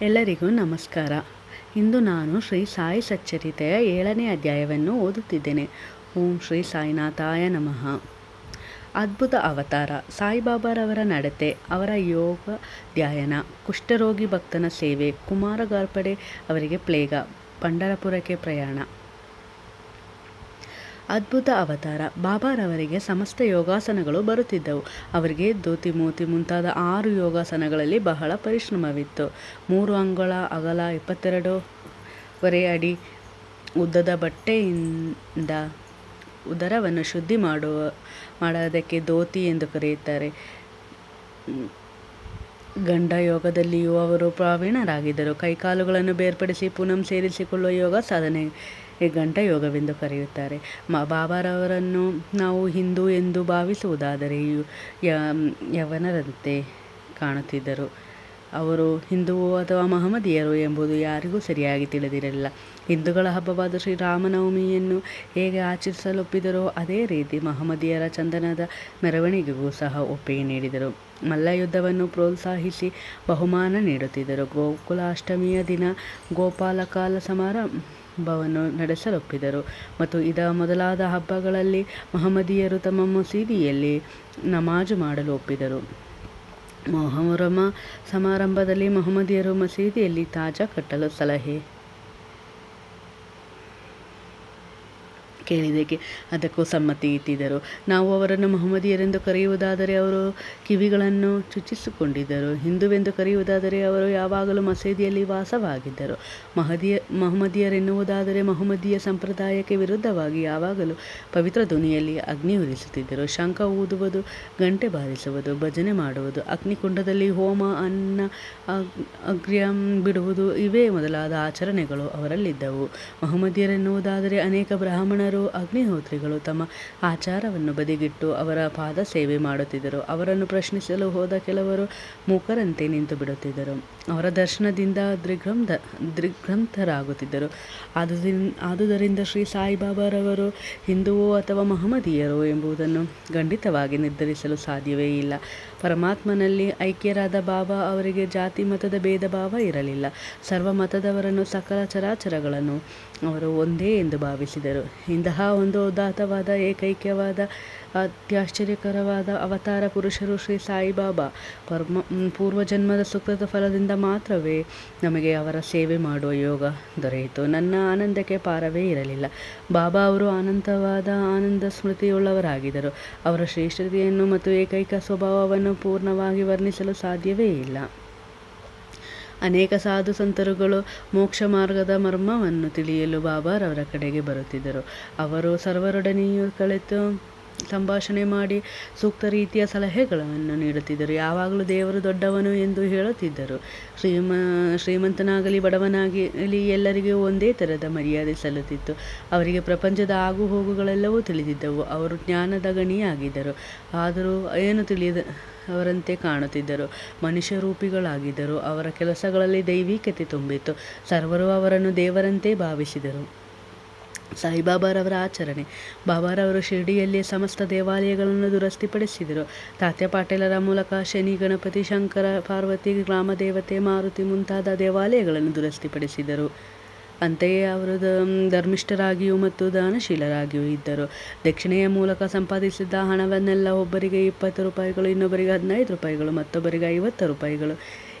ಎಲ್ಲರಿಗೂ ನಮಸ್ಕಾರ. ಇಂದು ನಾನು ಶ್ರೀ ಸಾಯಿ ಸಚ್ಚರಿತೆಯ ಏಳನೇ ಅಧ್ಯಾಯವನ್ನು ಓದುತ್ತಿದ್ದೇನೆ. ಓಂ ಶ್ರೀ ಸಾಯಿನಾಥಾಯ ನಮಃ. ಅದ್ಭುತ ಅವತಾರ. ಸಾಯಿಬಾಬಾರವರ ನಡತೆ, ಅವರ ಯೋಗ ಧ್ಯಾಯನ ಕುಷ್ಠರೋಗಿ ಭಕ್ತನ ಸೇವೆ ಕುಮಾರ ಗಾರ್ಪಡೆ ಅವರಿಗೆ ಪ್ಲೇಗ, ಪಂಡರಪುರಕ್ಕೆ ಪ್ರಯಾಣ ಅದ್ಭುತ ಅವತಾರ. ಬಾಬಾರವರಿಗೆ ಸಮಸ್ತ ಯೋಗಾಸನಗಳು ಬರುತ್ತಿದ್ದವು. ಅವರಿಗೆ ಧೋತಿ ಮೋತಿ ಮುಂತಾದ ಆರು ಯೋಗಾಸನಗಳಲ್ಲಿ ಬಹಳ ಪರಿಶ್ರಮವಿತ್ತು. ಮೂರು ಅಂಗುಳ, ಅಗಲ ಇಪ್ಪತ್ತೆರಡೂವರೆ ಅಡಿ ಉದ್ದದ ಬಟ್ಟೆಯಿಂದ ಉದರವನ್ನು ಶುದ್ಧಿ ಮಾಡುವ, ಮಾಡೋದಕ್ಕೆ ಧೋತಿ ಎಂದು ಕರೆಯುತ್ತಾರೆ. ಗಂಡ ಯೋಗದಲ್ಲಿಯೂ ಅವರು ಪ್ರಾವೀಣರಾಗಿದ್ದರು. ಕೈಕಾಲುಗಳನ್ನು ಬೇರ್ಪಡಿಸಿ ಪುನಃ ಸೇರಿಸಿಕೊಳ್ಳುವ ಯೋಗ ಸಾಧನೆ ಗಂಟ ಯೋಗವೆಂದು ಕರೆಯುತ್ತಾರೆ. ಮ, ಬಾಬಾರವರನ್ನು ನಾವು ಹಿಂದೂ ಎಂದು ಭಾವಿಸುವುದಾದರೆ ಯವನರಂತೆ ಕಾಣುತ್ತಿದ್ದರು. ಅವರು ಹಿಂದುವೋ ಅಥವಾ ಮಹಮ್ಮದಿಯರು ಎಂಬುದು ಯಾರಿಗೂ ಸರಿಯಾಗಿ ತಿಳಿದಿರಲಿಲ್ಲ. ಹಿಂದೂಗಳ ಹಬ್ಬವಾದ ಶ್ರೀರಾಮನವಮಿಯನ್ನು ಹೇಗೆ ಆಚರಿಸಲೊಪ್ಪಿದರೋ ಅದೇ ರೀತಿ ಮಹಮದಿಯರ ಚಂದನದ ಮೆರವಣಿಗೆಗೂ ಸಹ ಒಪ್ಪಿಗೆ ನೀಡಿದರು. ಮಲ್ಲಯುದ್ಧವನ್ನು ಪ್ರೋತ್ಸಾಹಿಸಿ ಬಹುಮಾನ ನೀಡುತ್ತಿದ್ದರು. ಗೋಕುಲಾಷ್ಟಮಿಯ ದಿನ ಗೋಪಾಲಕಾಲ ಸಮಾರಂಭವನ್ನು ನಡೆಸಲೊಪ್ಪಿದರು. ಮತ್ತು ಇದ ಮೊದಲಾದ ಹಬ್ಬಗಳಲ್ಲಿ ಮಹಮದಿಯರು ತಮ್ಮ ಮಸೀದಿಯಲ್ಲಿ ನಮಾಜು ಮಾಡಲು ಒಪ್ಪಿದರು. ಮೊಹರಮ ಸಮಾರಂಭದಲ್ಲಿ ಮೊಹಮ್ಮದಿಯರು ಮಸೀದಿಯಲ್ಲಿ ತಾಜಾ ಕಟ್ಟಲು ಸಲಹೆ. ಕೇಳಿದಕ್ಕೆ ಅದಕ್ಕೂ ಸಮ್ಮತಿ ಇಟ್ಟಿದ್ದರು. ನಾವು ಅವರನ್ನು ಮೊಹಮ್ಮದಿಯರೆಂದು ಕರೆಯುವುದಾದರೆ ಅವರು ಕಿವಿಗಳನ್ನು ಚುಚ್ಚಿಸಿಕೊಂಡಿದ್ದರು. ಹಿಂದುವೆಂದು ಕರೆಯುವುದಾದರೆ ಅವರು ಯಾವಾಗಲೂ ಮಸೀದಿಯಲ್ಲಿ ವಾಸವಾಗಿದ್ದರು. ಮಹದಿಯ, ಮೊಹಮ್ಮದಿಯರೆನ್ನುವುದಾದರೆ ಮೊಹಮ್ಮದಿಯ ಸಂಪ್ರದಾಯಕ್ಕೆ ವಿರುದ್ಧವಾಗಿ ಯಾವಾಗಲೂ ಪವಿತ್ರ ಧ್ವನಿಯಲ್ಲಿ ಅಗ್ನಿ ಉರಿಸುತ್ತಿದ್ದರು. ಶಂಖ ಊದುವುದು, ಗಂಟೆ ಬಾರಿಸುವುದು, ಭಜನೆ ಮಾಡುವುದು, ಅಗ್ನಿಕುಂಡದಲ್ಲಿ ಹೋಮ, ಅನ್ನ ಅಗ್ರ್ಯಂ ಬಿಡುವುದು, ಇವೇ ಮೊದಲಾದ ಆಚರಣೆಗಳು ಅವರಲ್ಲಿದ್ದವು. ಮೊಹಮ್ಮದಿಯರೆನ್ನುವುದಾದರೆ ಅನೇಕ ಬ್ರಾಹ್ಮಣರು ಅಗ್ನಿಹೋತ್ರಿಗಳು ತಮ್ಮ ಆಚಾರವನ್ನು ಬದಿಗಿಟ್ಟು ಅವರ ಪಾದ ಸೇವೆ ಮಾಡುತ್ತಿದ್ದರು. ಅವರನ್ನು ಪ್ರಶ್ನಿಸಲು ಹೋದ ಕೆಲವರು ಮೂಕರಂತೆ ನಿಂತು ಬಿಡುತ್ತಿದ್ದರು. ಅವರ ದರ್ಶನದಿಂದ ದ್ರಿಗ್ರಂಥ ದ್ರಿಗ್ರಂಥರಾಗುತ್ತಿದ್ದರು ಆದುದರಿಂದ ಆದುದರಿಂದ ಶ್ರೀ ಸಾಯಿಬಾಬಾರವರು ಹಿಂದುವೋ ಅಥವಾ ಮಹಮ್ಮದೀಯರೋ ಎಂಬುದನ್ನು ಖಂಡಿತವಾಗಿ ನಿರ್ಧರಿಸಲು ಸಾಧ್ಯವೇ ಇಲ್ಲ. ಪರಮಾತ್ಮನಲ್ಲಿ ಐಕ್ಯರಾದ ಬಾಬಾ ಅವರಿಗೆ ಜಾತಿ ಮತದ ಭೇದ ಭಾವ ಇರಲಿಲ್ಲ. ಸರ್ವ ಮತದವರನ್ನು ಸಕಲ ಚರಾಚರಗಳನ್ನು ಅವರು ಒಂದೇ ಎಂದು ಭಾವಿಸಿದರು. ಇಂತಹ ಒಂದು ಉದಾತ್ತವಾದ, ಏಕೈಕ್ಯವಾದ, ಅತ್ಯಾಶ್ಚರ್ಯಕರವಾದ ಅವತಾರ ಪುರುಷರು ಶ್ರೀ ಸಾಯಿಬಾಬಾ ಪರ್ಮ ಪೂರ್ವಜನ್ಮದ ಸುಕೃತ ಫಲದಿಂದ ಮಾತ್ರವೇ ನಮಗೆ ಅವರ ಸೇವೆ ಮಾಡುವ ಯೋಗ ದೊರೆಯಿತು. ನನ್ನ ಆನಂದಕ್ಕೆ ಪಾರವೇ ಇರಲಿಲ್ಲ. ಬಾಬಾ ಅವರು ಅನಂತವಾದ ಆನಂದ ಸ್ಮೃತಿಯುಳ್ಳವರಾಗಿದ್ದರು. ಅವರ ಶ್ರೇಷ್ಠತೆಯನ್ನು ಮತ್ತು ಏಕೈಕ ಸ್ವಭಾವವನ್ನು ಪೂರ್ಣವಾಗಿ ವರ್ಣಿಸಲು ಸಾಧ್ಯವೇ ಇಲ್ಲ. ಅನೇಕ ಸಾಧು ಸಂತರುಗಳು ಮೋಕ್ಷ ಮಾರ್ಗದ ಮರ್ಮವನ್ನು ತಿಳಿಯಲು ಬಾಬಾರವರ ಕಡೆಗೆ ಬರುತ್ತಿದ್ದರು. ಅವರು ಸರ್ವರೊಡನೆಯೂ ಕಳೆತು ಸಂಭಾಷಣೆ ಮಾಡಿ ಸೂಕ್ತ ರೀತಿಯ ಸಲಹೆಗಳನ್ನು ನೀಡುತ್ತಿದ್ದರು. ಯಾವಾಗಲೂ ದೇವರು ದೊಡ್ಡವನು ಎಂದು ಹೇಳುತ್ತಿದ್ದರು. ಶ್ರೀಮ, ಶ್ರೀಮಂತನಾಗಲಿ, ಬಡವನಾಗಲಿ ಎಲ್ಲರಿಗೂ ಒಂದೇ ಥರದ ಮರ್ಯಾದೆ ಸಲ್ಲುತ್ತಿತ್ತು. ಅವರಿಗೆ ಪ್ರಪಂಚದ ಆಗು ಹೋಗುಗಳೆಲ್ಲವೂ ತಿಳಿದಿದ್ದವು. ಅವರು ಜ್ಞಾನದ ಗಣಿಯಾಗಿದ್ದರು. ಆದರೂ ಏನು ತಿಳಿಯದ ಅವರಂತೆ ಕಾಣುತ್ತಿದ್ದರು. ಮನುಷ್ಯ ರೂಪಿಗಳಾಗಿದ್ದರು ಅವರ ಕೆಲಸಗಳಲ್ಲಿ ದೈವಿಕತೆ ತುಂಬಿತ್ತು. ಸರ್ವರು ಅವರನ್ನು ದೇವರಂತೆ ಭಾವಿಸಿದರು. ಸಾಯಿಬಾಬಾರವರ ಆಚರಣೆ. ಬಾಬಾರವರು ಶಿರಡಿಯಲ್ಲಿ ಸಮಸ್ತ ದೇವಾಲಯಗಳನ್ನು ದುರಸ್ತಿಪಡಿಸಿದರು. ತಾತ್ಯ ಪಾಟೀಲರ ಮೂಲಕ ಶನಿ, ಗಣಪತಿ, ಶಂಕರ, ಪಾರ್ವತಿ ಗ್ರಾಮ ದೇವತೆ ಮಾರುತಿ ಮುಂತಾದ ದೇವಾಲಯಗಳನ್ನು ದುರಸ್ತಿಪಡಿಸಿದರು. ಅಂತೆಯೇ ಅವರು ಧರ್ಮಿಷ್ಠರಾಗಿಯೂ ಮತ್ತು ದಾನಶೀಲರಾಗಿಯೂ ಇದ್ದರು. ದಕ್ಷಿಣೆಯ ಮೂಲಕ ಸಂಪಾದಿಸಿದ್ದ ಹಣವನ್ನೆಲ್ಲ ಒಬ್ಬರಿಗೆ ಇಪ್ಪತ್ತು ರೂಪಾಯಿಗಳು, ಇನ್ನೊಬ್ಬರಿಗೆ ಹದಿನೈದು ರೂಪಾಯಿಗಳು, ಮತ್ತೊಬ್ಬರಿಗೆ ಐವತ್ತು ರೂಪಾಯಿಗಳು.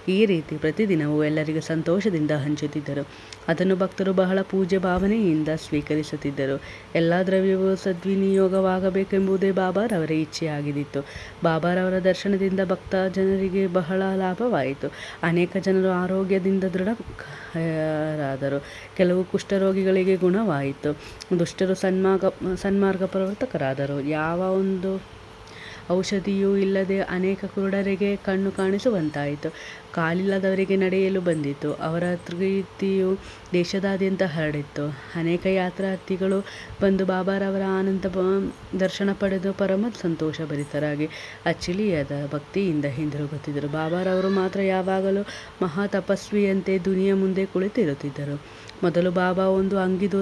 ಈ ರೀತಿ ಪ್ರತಿದಿನವೂ ಎಲ್ಲರಿಗೂ ಸಂತೋಷದಿಂದ ಹಂಚುತ್ತಿದ್ದರು. ಅದನ್ನು ಭಕ್ತರು ಬಹಳ ಪೂಜೆ ಭಾವನೆಯಿಂದ ಸ್ವೀಕರಿಸುತ್ತಿದ್ದರು. ಎಲ್ಲ ದ್ರವ್ಯವೂ ಸದ್ವಿನಿಯೋಗವಾಗಬೇಕೆಂಬುದೇ ಬಾಬಾರವರ ಇಚ್ಛೆಯಾಗಿದ್ದಿತ್ತು. ಬಾಬಾರವರ ದರ್ಶನದಿಂದ ಭಕ್ತ ಜನರಿಗೆ ಬಹಳ ಲಾಭವಾಯಿತು. ಅನೇಕ ಜನರು ಆರೋಗ್ಯದಿಂದ ದೃಢರಾದರು. ಕೆಲವು ಕುಷ್ಠರೋಗಿಗಳಿಗೆ ಗುಣವಾಯಿತು. ದುಷ್ಟರು ಸನ್ಮಾರ್ಗ ಸನ್ಮಾರ್ಗ ಪ್ರವರ್ತಕರಾದರು. ಯಾವ ಒಂದು ಔಷಧಿಯೂ ಇಲ್ಲದೆ ಅನೇಕ ಕುರುಡರಿಗೆ ಕಣ್ಣು ಕಾಣಿಸುವಂತಾಯಿತು. ಕಾಲಿಲ್ಲದವರಿಗೆ ನಡೆಯಲು ಬಂದಿತು. ಅವರ ಕೀರ್ತಿಯು ದೇಶದಾದ್ಯಂತ ಹರಡಿತ್ತು. ಅನೇಕ ಯಾತ್ರಾರ್ಥಿಗಳು ಬಂದು ಬಾಬಾರವರ ಆನಂದ ದರ್ಶನ ಪಡೆದು ಪರಮ ಸಂತೋಷಭರಿತರಾಗಿ ಅಚ್ಚಿಲಿಯಾದ ಭಕ್ತಿಯಿಂದ ಹಿಂದಿರುಗುತ್ತಿದ್ದರು. ಬಾಬಾರವರು ಮಾತ್ರ ಯಾವಾಗಲೂ ಮಹಾ ತಪಸ್ವಿಯಂತೆ ದುನಿಯ ಮುಂದೆ ಕುಳಿತಿರುತ್ತಿದ್ದರು. ಮೊದಲು ಬಾಬಾ ಒಂದು ಅಂಗಿ ದೋ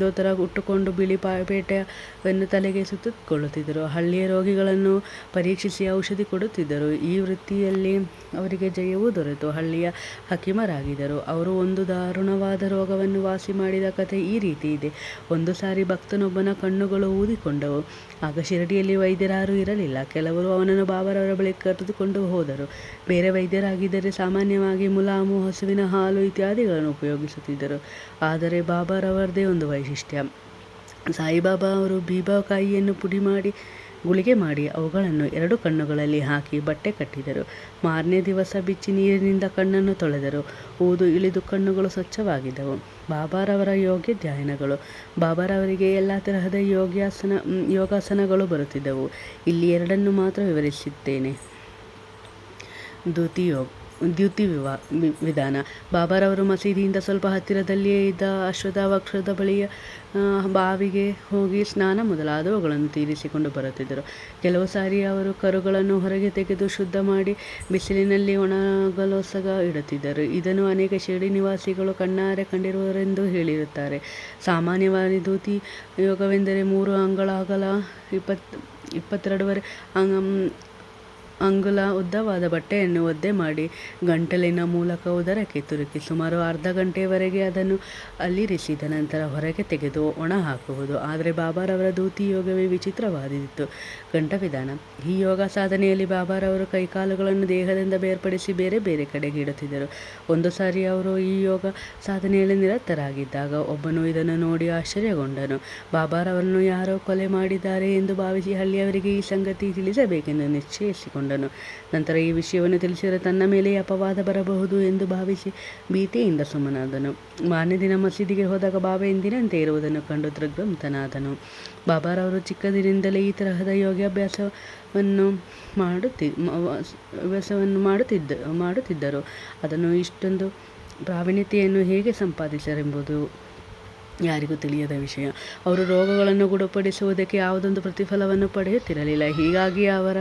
ದೋತರ ಉಟ್ಟುಕೊಂಡು ಬಿಳಿ ಪಾಪೇಟೆಯನ್ನು ತಲೆಗೆ ಸುತ್ತಿಕೊಳ್ಳುತ್ತಿದ್ದರು. ಹಳ್ಳಿಯ ರೋಗಿಗಳನ್ನು ಪರೀಕ್ಷಿಸಿ ಔಷಧಿ ಕೊಡುತ್ತಿದ್ದರು. ಈ ವೃತ್ತಿಯಲ್ಲಿ ಅವರಿಗೆ ಜಯವೂ ದೊರೆತು. ಹಳ್ಳಿಯ ಹಕೀಮರಾಗಿದ್ದರು. ಅವರು ಒಂದು ದಾರುಣವಾದ ರೋಗವನ್ನು ವಾಸಿ ಮಾಡಿದ ಕಥೆ ಈ ರೀತಿ ಇದೆ. ಒಂದು ಸಾರಿ ಭಕ್ತನೊಬ್ಬನ ಕಣ್ಣುಗಳು ಊದಿಕೊಂಡವು. ಆಗ ಶಿರಡಿಯಲ್ಲಿ ವೈದ್ಯರಾರು ಇರಲಿಲ್ಲ. ಕೆಲವರು ಅವನನ್ನು ಬಾಬರವರ ಬಳಿ ಕರೆದುಕೊಂಡು ಹೋದರು. ಬೇರೆ ವೈದ್ಯರಾಗಿದ್ದರೆ ಸಾಮಾನ್ಯವಾಗಿ ಮುಲಾಮು, ಹಸುವಿನ ಹಾಲು ಇತ್ಯಾದಿಗಳನ್ನು ಉಪಯೋಗಿಸುತ್ತಿದ್ದರು. ಆದರೆ ಬಾಬಾರವರದೇ ಒಂದು ವೈಶಿಷ್ಟ್ಯ. ಸಾಯಿಬಾಬಾ ಅವರು ಬೀಬಾಕಾಯಿಯನ್ನು ಪುಡಿ ಮಾಡಿ ಗುಳಿಗೆ ಮಾಡಿ ಅವುಗಳನ್ನು ಎರಡು ಕಣ್ಣುಗಳಲ್ಲಿ ಹಾಕಿ ಬಟ್ಟೆ ಕಟ್ಟಿದರು. ಮಾರನೇ ದಿವಸ ಬಿಚ್ಚಿ ನೀರಿನಿಂದ ಕಣ್ಣನ್ನು ತೊಳೆದರು. ಊದು ಇಳಿದು ಕಣ್ಣುಗಳು ಸ್ವಚ್ಛವಾಗಿದ್ದವು. ಬಾಬಾರವರ ಯೋಗ್ಯ ಧ್ಯಾನಗಳು ಬಾಬಾರವರಿಗೆ ಎಲ್ಲ ತರಹದ ಯೋಗ್ಯಾಸನ ಯೋಗಾಸನಗಳು ಬರುತ್ತಿದ್ದವು. ಇಲ್ಲಿ ಎರಡನ್ನು ಮಾತ್ರ ವಿವರಿಸುತ್ತೇನೆ ದ್ಯುತಿಯೋಗ ದ್ಯುತಿ ವಿವಾ ವಿಧಾನ. ಬಾಬಾರವರು ಮಸೀದಿಯಿಂದ ಸ್ವಲ್ಪ ಹತ್ತಿರದಲ್ಲಿಯೇ ಇದ್ದ ಅಶ್ವತ್ಥವೃಕ್ಷದ ಬಳಿಯ ಬಾವಿಗೆ ಹೋಗಿ ಸ್ನಾನ ಮೊದಲಾದವುಗಳನ್ನು ತೀರಿಸಿಕೊಂಡು ಬರುತ್ತಿದ್ದರು. ಕೆಲವು ಸಾರಿ ಅವರು ಕರುಗಳನ್ನು ಹೊರಗೆ ತೆಗೆದು ಶುದ್ಧ ಮಾಡಿ ಬಿಸಿಲಿನಲ್ಲಿ ಒಣಗಲೋಸಗ ಇಡುತ್ತಿದ್ದರು. ಇದನ್ನು ಅನೇಕ ಶಿರಡಿ ನಿವಾಸಿಗಳು ಕಣ್ಣಾರೆ ಕಂಡಿರುವರೆಂದು ಹೇಳಿರುತ್ತಾರೆ. ಸಾಮಾನ್ಯವಾಗಿ ದ್ಯುತಿ ಯೋಗವೆಂದರೆ ಮೂರು ಅಂಗಳ ಅಗಲ ಇಪ್ಪತ್ತು ಇಪ್ಪತ್ತೆರಡುವರೆ ಅಂಗುಲ ಉದ್ದವಾದ ಬಟ್ಟೆಯನ್ನು ಒದ್ದೆ ಮಾಡಿ ಗಂಟಲಿನ ಮೂಲಕ ಉದರಕ್ಕೆ ತುರುಕಿ ಸುಮಾರು ಅರ್ಧ ಗಂಟೆಯವರೆಗೆ ಅದನ್ನು ಅಲ್ಲಿರಿಸಿದ ನಂತರ ಹೊರಗೆ ತೆಗೆದು ಒಣ ಹಾಕುವುದು. ಆದರೆ ಬಾಬಾರವರ ದೂತಿ ಯೋಗವೇ ವಿಚಿತ್ರವಾದಿತ್ತು ವಿಧಾನ ಈ ಯೋಗ ಸಾಧನೆಯಲ್ಲಿ ಬಾಬಾರವರು ಕೈಕಾಲುಗಳನ್ನು ದೇಹದಿಂದ ಬೇರ್ಪಡಿಸಿ ಬೇರೆ ಬೇರೆ ಕಡೆಗೆ ಇಡುತ್ತಿದ್ದರು. ಒಂದು ಸಾರಿ ಅವರು ಈ ಯೋಗ ಸಾಧನೆಯಲ್ಲಿ ನಿರತರಾಗಿದ್ದಾಗ ಒಬ್ಬನು ಇದನ್ನು ನೋಡಿ ಆಶ್ಚರ್ಯಗೊಂಡನು. ಬಾಬಾರವರನ್ನು ಯಾರೋ ಕೊಲೆ ಮಾಡಿದ್ದಾರೆ ಎಂದು ಭಾವಿಸಿ ಹಳ್ಳಿಯವರಿಗೆ ಈ ಸಂಗತಿ ತಿಳಿಸಬೇಕೆಂದು ನಿಶ್ಚಯಿಸಿಕೊಂಡನು ನಂತರ ಈ ವಿಷಯವನ್ನು ತಿಳಿಸಿದರೆ ತನ್ನ ಮೇಲೆ ಅಪವಾದ ಬರಬಹುದು ಎಂದು ಭಾವಿಸಿ ಭೀತಿಯಿಂದ ಸುಮ್ಮನಾದನು. ಮಾನ್ಯ ದಿನ ಮಸೀದಿಗೆ ಹೋದಾಗ ಬಾಬಾ ಎಂದಿನಂತೆ ಇರುವುದನ್ನು ಕಂಡು ದೃಗ್ಭ್ರಮತನಾದನು ಬಾಬಾರವರು ಚಿಕ್ಕದಿನಿಂದಲೇ ಈ ತರಹದ ಯೋಗಾಭ್ಯಾಸವನ್ನು ಮಾಡುತ್ತಿ ಅಭ್ಯಾಸವನ್ನು ಮಾಡುತ್ತಿದ್ದ ಮಾಡುತ್ತಿದ್ದರು. ಅದನ್ನು ಇಷ್ಟೊಂದು ಪ್ರಾವೀಣ್ಯತೆಯನ್ನು ಹೇಗೆ ಸಂಪಾದಿಸರೆಂಬುದು ಯಾರಿಗೂ ತಿಳಿಯದ ವಿಷಯ. ಅವರು ರೋಗಗಳನ್ನು ಗುಣಪಡಿಸುವುದಕ್ಕೆ ಯಾವುದೊಂದು ಪ್ರತಿಫಲವನ್ನು ಪಡೆಯುತ್ತಿರಲಿಲ್ಲ. ಹೀಗಾಗಿ ಅವರ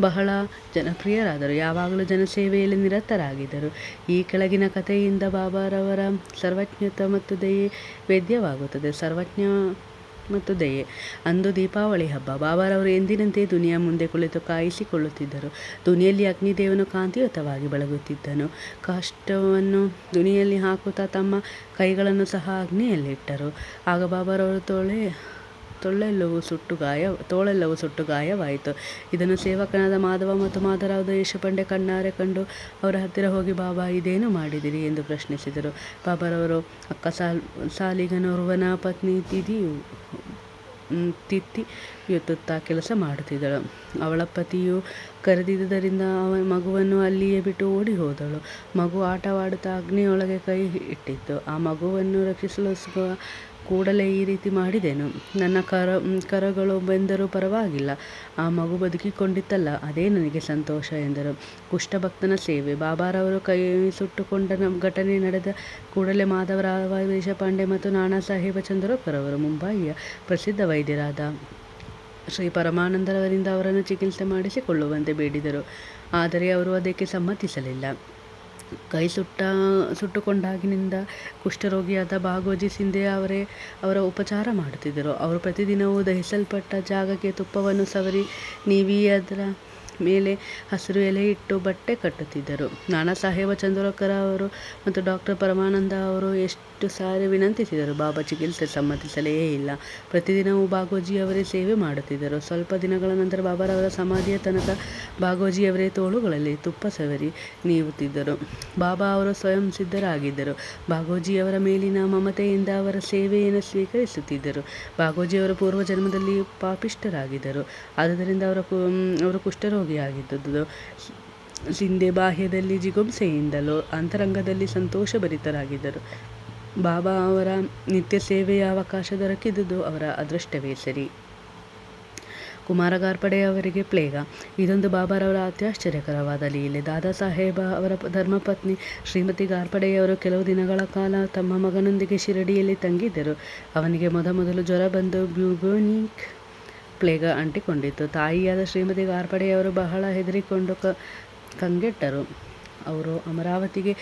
ಬಹಳ ಜನಪ್ರಿಯರಾದರು. ಯಾವಾಗಲೂ ಜನಸೇವೆಯಲ್ಲಿ ನಿರತರಾಗಿದ್ದರು. ಈ ಕೆಳಗಿನ ಕಥೆಯಿಂದ ಬಾಬಾರವರ ಸರ್ವಜ್ಞತ ಮತ್ತು ದಯೆ ವೇದ್ಯವಾಗುತ್ತದೆ ಸರ್ವಜ್ಞ ಮತ್ತು ದಯೆ. ಅಂದು ದೀಪಾವಳಿ ಹಬ್ಬ. ಬಾಬಾರವರು ಎಂದಿನಂತೆ ದುನಿಯಾ ಮುಂದೆ ಕುಳಿತು ಕಾಯಿಸಿಕೊಳ್ಳುತ್ತಿದ್ದರು. ದುನಿಯಲ್ಲಿ ಅಗ್ನಿದೇವನು ಕಾಂತಿಯುತವಾಗಿ ಬೆಳಗುತ್ತಿದ್ದನು. ಕಾಷ್ಟವನ್ನು ದುನಿಯಲ್ಲಿ ಹಾಕುತ್ತಾ ತಮ್ಮ ಕೈಗಳನ್ನು ಸಹ ಅಗ್ನಿಯಲ್ಲಿಟ್ಟರು. ಆಗ ಬಾಬಾರವರು ತೋಳೆ ತೊಳ್ಳೆಲ್ಲವೂ ಸುಟ್ಟು ಗಾಯ, ತೋಳೆಲ್ಲವೂ ಸುಟ್ಟು ಗಾಯವಾಯಿತು. ಇದನ್ನು ಸೇವಕನಾದ ಮಾಧವ ಮತ್ತು ಮಾಧವರಾವ್ ದೇಶಪಾಂಡೆ ಕಣ್ಣಾರೆ ಕಂಡು, ಅವರ ಹತ್ತಿರ ಹೋಗಿ, ಬಾಬಾ, ಇದೇನು ಮಾಡಿದಿರಿ? ಎಂದು ಪ್ರಶ್ನಿಸಿದರು. ಬಾಬಾರವರು, ಅಕ್ಕ ಸಾಲ್ ಸಾಲಿಗನೋರ್ವನ ಪತ್ನಿ ತಿದಿಯು ತಿತ್ತಿ ಎತ್ತುತ್ತಾ ಕೆಲಸ ಮಾಡುತ್ತಿದ್ದಳು. ಅವಳ ಪತಿಯು ಕರೆದಿದ್ದರಿಂದ ಅವ ಮಗುವನ್ನು ಅಲ್ಲಿಯೇ ಬಿಟ್ಟು ಓಡಿ ಹೋದಳು ಮಗು ಆಟವಾಡುತ್ತಾ ಅಗ್ನಿಯೊಳಗೆ ಕೈ ಇಟ್ಟಿತ್ತು. ಆ ಮಗುವನ್ನು ರಕ್ಷಿಸಲು ಕೂಡಲೇ ಈ ರೀತಿ ಮಾಡಿದೆನು. ನನ್ನ ಕರ ಕರಗಳು ಬೆಂದರೂ ಪರವಾಗಿಲ್ಲ. ಆ ಮಗು ಬದುಕಿಕೊಂಡಿತ್ತಲ್ಲ, ಅದೇ ನನಗೆ ಸಂತೋಷ ಎಂದರು. ಕುಷ್ಠಭಕ್ತನ ಸೇವೆ. ಬಾಬಾರವರು ಕೈ ಸುಟ್ಟುಕೊಂಡ ಘಟನೆ ನಡೆದ ಕೂಡಲೇ ಮಾಧವರಾವ ದೇಶಪಾಂಡೆ ಮತ್ತು ನಾನಾ ಸಾಹೇಬ ಚಂದ್ರಕರವರು ಮುಂಬಯಿಯ ಪ್ರಸಿದ್ಧ ವೈದ್ಯರಾದ ಶ್ರೀ ಪರಮಾನಂದರವರಿಂದ ಅವರನ್ನು ಚಿಕಿತ್ಸೆ ಮಾಡಿಸಿಕೊಳ್ಳುವಂತೆ ಬೇಡಿದರು. ಆದರೆ ಅವರು ಅದಕ್ಕೆ ಸಮ್ಮತಿಸಲಿಲ್ಲ. ಕೈ ಸುಟ್ಟ, ಸುಟ್ಟುಕೊಂಡಾಗಿನಿಂದ ಕುಷ್ಠರೋಗಿಯಾದ ಬಾಗೋಜಿ ಸಿಂಧೆ ಅವರೇ ಅವರ ಉಪಚಾರ ಮಾಡುತ್ತಿದ್ದರು. ಅವರು ಪ್ರತಿದಿನವೂ ದಹಿಸಲ್ಪಟ್ಟ ಜಾಗಕ್ಕೆ ತುಪ್ಪವನ್ನು ಸವರಿ ನೀವಿ ಅದರ ಮೇಲೆ ಹಸಿರು ಎಲೆ ಇಟ್ಟು ಬಟ್ಟೆ ಕಟ್ಟುತ್ತಿದ್ದರು. ನಾನಾ ಸಾಹೇಬ ಚಂದ್ರಕರ ಅವರು ಮತ್ತು ಡಾಕ್ಟರ್ ಪರಮಾನಂದ ಅವರು ಎಷ್ಟು ಸಾರಿ ವಿನಂತಿಸಿದರು, ಬಾಬಾ, ಚಿಕಿತ್ಸೆ ಸಮ್ಮತಿಸಲೇ ಇಲ್ಲ. ಪ್ರತಿದಿನವೂ ಬಾಗೋಜಿಯವರೇ ಸೇವೆ ಮಾಡುತ್ತಿದ್ದರು. ಸ್ವಲ್ಪ ದಿನಗಳ ನಂತರ ಬಾಬಾರವರ ಸಮಾಧಿಯ ತನಕ ಬಾಗೋಜಿಯವರೇ ತೋಳುಗಳಲ್ಲಿ ತುಪ್ಪ ಸವರಿ ನೀವುತ್ತಿದ್ದರು. ಬಾಬಾ ಅವರು ಸ್ವಯಂ ಸಿದ್ಧರಾಗಿದ್ದರು. ಬಾಗೋಜಿಯವರ ಮೇಲಿನ ಮಮತೆಯಿಂದ ಅವರ ಸೇವೆಯನ್ನು ಸ್ವೀಕರಿಸುತ್ತಿದ್ದರು. ಪೂರ್ವ ಜನ್ಮದಲ್ಲಿ ಪಾಪಿಷ್ಟರಾಗಿದ್ದರು ಆದ್ದರಿಂದ ಅವರ ಅವರು ಕುಷ್ಠರೋಗ ಆಗಿದ್ದದ್ದು. ಹಿಂದೆ ಬಾಹ್ಯದಲ್ಲಿ ಜಿಗುಪ್ಸೆಯಿಂದಲೂ ಅಂತರಂಗದಲ್ಲಿ ಸಂತೋಷಭರಿತರಾಗಿದ್ದರು ಬಾಬಾ ಅವರ ನಿತ್ಯ ಸೇವೆಯ ಅವಕಾಶ ದೊರಕಿದುದು ಅವರ ಅದೃಷ್ಟವೇ ಸರಿ. ಕುಮಾರ ಗಾರ್ಪಡೆ ಅವರಿಗೆ ಪ್ಲೇಗ. ಇದೊಂದು ಬಾಬಾರವರ ಅತ್ಯಾಶ್ಚರ್ಯಕರವಾದ ಲೀಲೆ. ದಾದಾ ಸಾಹೇಬ ಅವರ ಧರ್ಮಪತ್ನಿ ಶ್ರೀಮತಿ ಗಾರ್ಪಡೆಯವರು ಕೆಲವು ದಿನಗಳ ಕಾಲ ತಮ್ಮ ಮಗನೊಂದಿಗೆ ಶಿರಡಿಯಲ್ಲಿ ತಂಗಿದ್ದರು. ಅವನಿಗೆ ಮೊದಮೊದಲು ಜ್ವರ ಬಂದು ಬ್ಯೂಗೋನಿಕ್ ಪ್ಲೇಗ ಅಂಟಿಕೊಂಡಿತ್ತು. ತಾಯಿಯಾದ ಶ್ರೀಮತಿ ಗಾರ್ಪಡೆಯವರು ಬಹಳ ಹೆದರಿಕೊಂಡು ಕ ಕಂಗೆಟ್ಟರು. ಅವರು ಅಮರಾವತಿಗೆ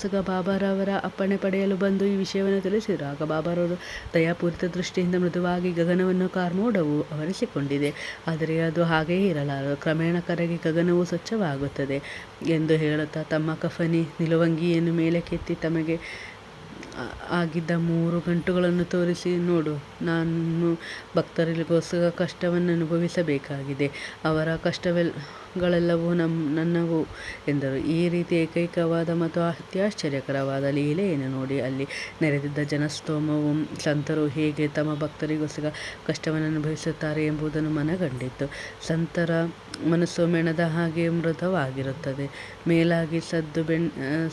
ಸುಗ ಬಾಬಾರವರ ಅಪ್ಪಣೆ ಪಡೆಯಲು ಬಂದು ಈ ವಿಷಯವನ್ನು ತಿಳಿಸಿದರು. ಆಗ ಬಾಬಾರವರು ದಯಾಪೂರಿತ ದೃಷ್ಟಿಯಿಂದ ಮೃದುವಾಗಿ ಗಗನವನ್ನು ಕಾರ್ಮೋಡವು ಆವರಿಸಿಕೊಂಡಿದೆ ಆದರೆ ಅದು ಹಾಗೆಯೇ ಇರಲಾರದು. ಕ್ರಮೇಣ ಕರಗಿ ಗಗನವು ಸ್ವಚ್ಛವಾಗುತ್ತದೆ ಎಂದು ಹೇಳುತ್ತಾ ತಮ್ಮ ಕಫನಿ ನಿಲುವಂಗಿಯನ್ನು ಮೇಲೆ ಕೆತ್ತಿ ತಮಗೆ ಆಗಿದ್ದ ಮೂರು ಗಂಟುಗಳನ್ನು ತೋರಿಸಿ ನೋಡು. ನಾನು ಭಕ್ತರಿಗೋಸ್ಕರ ಕಷ್ಟವನ್ನು ಅನುಭವಿಸಬೇಕಾಗಿದೆ ಅವರ ಕಷ್ಟವೆಲ್ಲಗಳೆಲ್ಲವೂ ನಮ್ಮ ನನ್ನವು ಎಂದರು. ಈ ರೀತಿ ಏಕೈಕವಾದ ಮತ್ತು ಅತ್ಯಾಶ್ಚರ್ಯಕರವಾದ ಲೀಲೆಯನ್ನು ನೋಡಿ ಅಲ್ಲಿ ನೆರೆದಿದ್ದ ಜನಸ್ತೋಮವು ಸಂತರು ಹೇಗೆ ತಮ್ಮ ಭಕ್ತರಿಗೋಸ್ಕರ ಕಷ್ಟವನ್ನು ಅನುಭವಿಸುತ್ತಾರೆ ಎಂಬುದನ್ನು ಮನಗಂಡಿತ್ತು. ಸಂತರ ಮನಸ್ಸು ಮೆಣದ ಹಾಗೆ ಮೃದುವಾಗಿರುತ್ತದೆ. ಮೇಲಾಗಿ ಸದ್ದು ಬೆಣ್,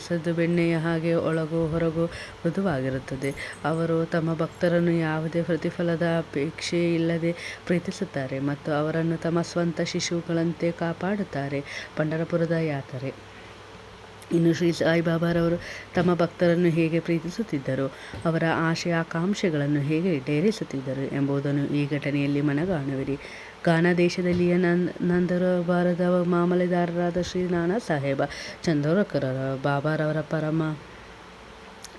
ಸದ್ದು ಬೆಣ್ಣೆಯ ಹಾಗೆ ಒಳಗು ಹೊರಗು ಮೃದುವಾಗಿರುತ್ತದೆ. ಅವರು ತಮ್ಮ ಭಕ್ತರನ್ನು ಯಾವುದೇ ಪ್ರತಿಫಲದ ಅಪೇಕ್ಷೆ ಇಲ್ಲದೆ ಪ್ರೀತಿಸುತ್ತಾರೆ ಮತ್ತು ಅವರನ್ನು ತಮ್ಮ ಸ್ವಂತ ಶಿಶುಗಳಂತೆ ಕಾಪಾಡುತ್ತಾರೆ ಪಂಡರಪುರದ ಯಾತ್ರೆ. ಇನ್ನು ಶ್ರೀ ಸಾಯಿಬಾಬಾರವರು ತಮ್ಮ ಭಕ್ತರನ್ನು ಹೇಗೆ ಪ್ರೀತಿಸುತ್ತಿದ್ದರು, ಅವರ ಆಶಯ ಆಕಾಂಕ್ಷೆಗಳನ್ನು ಹೇಗೆ ಡೇರಿಸುತ್ತಿದ್ದರು ಎಂಬುದನ್ನು ಈ ಘಟನೆಯಲ್ಲಿ ಮನಗಾಣುವಿರಿ. ಗಾನಾ ದೇಶದಲ್ಲಿಯ ನಂದರಬಾರದ ಮಾಮಲೆದಾರರಾದ ಶ್ರೀ ನಾನಾ ಸಾಹೇಬ ಚಂದೋರಕರರ, ಬಾಬಾರವರ ಪರಮ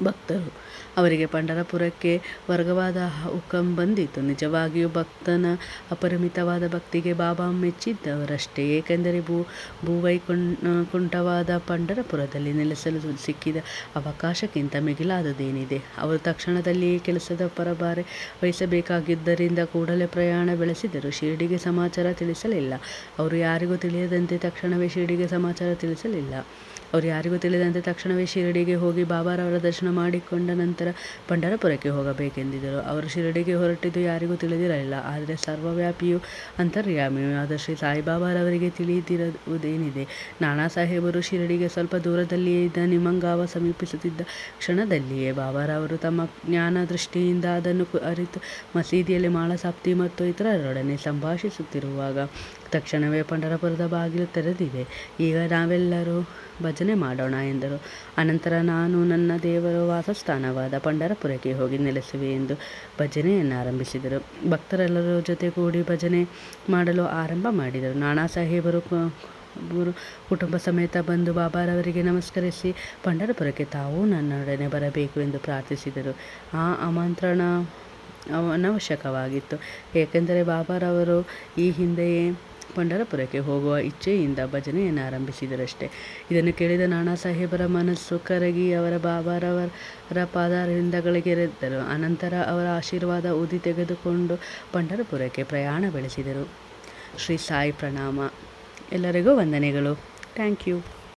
ಭಕ್ತರು. ಅವರಿಗೆ ಪಂಡರಪುರಕ್ಕೆ ವರ್ಗವಾದ ಹುಕಂ ಬಂದಿತು. ನಿಜವಾಗಿಯೂ ಭಕ್ತನ ಅಪರಿಮಿತವಾದ ಭಕ್ತಿಗೆ ಬಾಬಾ ಮೆಚ್ಚಿದ್ದವರಷ್ಟೇ. ಏಕೆಂದರೆ ಭೂ ಭೂವೈಕುಂ ಕುಂಠವಾದ ಪಂಡರಪುರದಲ್ಲಿ ನೆಲೆಸಲು ಸಿಕ್ಕಿದ ಅವಕಾಶಕ್ಕಿಂತ ಮಿಗಿಲಾದದೇನಿದೆ ಅವರು ತಕ್ಷಣದಲ್ಲಿ ಕೆಲಸದ ಪರಭಾರೆ ವಹಿಸಬೇಕಾಗಿದ್ದರಿಂದ ಕೂಡಲೇ ಪ್ರಯಾಣ ಬೆಳೆಸಿದರು. ಶಿರಡಿಗೆ ಸಮಾಚಾರ ತಿಳಿಸಲಿಲ್ಲ. ಅವರು ಯಾರಿಗೂ ತಿಳಿಯದಂತೆ ತಕ್ಷಣವೇ ಶಿರಡಿಗೆ ಸಮಾಚಾರ ತಿಳಿಸಲಿಲ್ಲ. ಅವರು ಯಾರಿಗೂ ತಿಳಿದಂತೆ ತಕ್ಷಣವೇ ಶಿರಡಿಗೆ ಹೋಗಿ ಬಾಬಾರವರ ದರ್ಶನ ಮಾಡಿಕೊಂಡ ನಂತರ ಪಂಡರಪುರಕ್ಕೆ ಹೋಗಬೇಕೆಂದಿದ್ದರು. ಅವರು ಶಿರಡಿಗೆ ಹೊರಟಿದ್ದು ಯಾರಿಗೂ ತಿಳಿದಿರಲಿಲ್ಲ. ಆದರೆ ಸರ್ವವ್ಯಾಪಿಯೂ ಅಂತರ್ಯಾಮಿ ಆದ ಶ್ರೀ ಸಾಯಿಬಾಬಾರವರಿಗೆ ತಿಳಿದಿರುವುದೇನಿದೆ. ನಾನಾ ಸಾಹೇಬರು ಶಿರಡಿಗೆ ಸ್ವಲ್ಪ ದೂರದಲ್ಲಿಯೇ ಇದ್ದ ನಿಮಂಗಾವ ಸಮೀಪಿಸುತ್ತಿದ್ದ ಕ್ಷಣದಲ್ಲಿಯೇ ಬಾಬಾರವರು ತಮ್ಮ ಜ್ಞಾನ ದೃಷ್ಟಿಯಿಂದ ಅದನ್ನು ಅರಿತು ಮಸೀದಿಯಲ್ಲಿ ಮಾಳಸಾಪ್ತಿ ಮತ್ತು ಇತರರೊಡನೆ ಸಂಭಾಷಿಸುತ್ತಿರುವಾಗ ತಕ್ಷಣವೇ ಪಂಡರಪುರದ ಬಾಗಿಲು ತೆರೆದಿದೆ. ಈಗ ನಾವೆಲ್ಲರೂ ಭಜನೆ ಮಾಡೋಣ ಎಂದರು. ಅನಂತರ ನಾನು ನನ್ನ ದೇವರ ವಾಸಸ್ಥಾನವಾದ ಪಂಡರಪುರಕ್ಕೆ ಹೋಗಿ ನೆಲೆಸುವೆ ಎಂದು ಭಜನೆಯನ್ನು ಆರಂಭಿಸಿದರು. ಭಕ್ತರೆಲ್ಲರ ಜೊತೆಗೂಡಿ ಭಜನೆ ಮಾಡಲು ಆರಂಭ ಮಾಡಿದರು. ನಾನಾ ಸಾಹೇಬರು ಗುರು, ಕುಟುಂಬ ಸಮೇತ ಬಂದು ಬಾಬಾರವರಿಗೆ ನಮಸ್ಕರಿಸಿ ಪಂಡರಪುರಕ್ಕೆ ತಾವೂ ನನ್ನೊಡನೆ ಬರಬೇಕು ಎಂದು ಪ್ರಾರ್ಥಿಸಿದರು. ಆ ಆಮಂತ್ರಣ ಅನವಶ್ಯಕವಾಗಿತ್ತು ಏಕೆಂದರೆ ಬಾಬಾರವರು ಈ ಹಿಂದೆಯೇ ಪಂಡರಪುರಕ್ಕೆ ಹೋಗುವ ಇಚ್ಛೆಯಿಂದ ಭಜನೆಯನ್ನು ಆರಂಭಿಸಿದರಷ್ಟೇ. ಇದನ್ನು ಕೇಳಿದ ನಾನಾ ಸಾಹೇಬರ ಮನಸ್ಸು ಕರಗಿ ಅವರ ಬಾಬಾರವರ ಪಾದಾರವಿಂದಗಳಿಗೆ ಎರೆದರು ಅನಂತರ ಅವರ ಆಶೀರ್ವಾದ ಊದಿ ತೆಗೆದುಕೊಂಡು ಪಂಡರಪುರಕ್ಕೆ ಪ್ರಯಾಣ ಬೆಳೆಸಿದರು. ಶ್ರೀ ಸಾಯಿ ಪ್ರಣಾಮ. ಎಲ್ಲರಿಗೂ ವಂದನೆಗಳು. Thank you.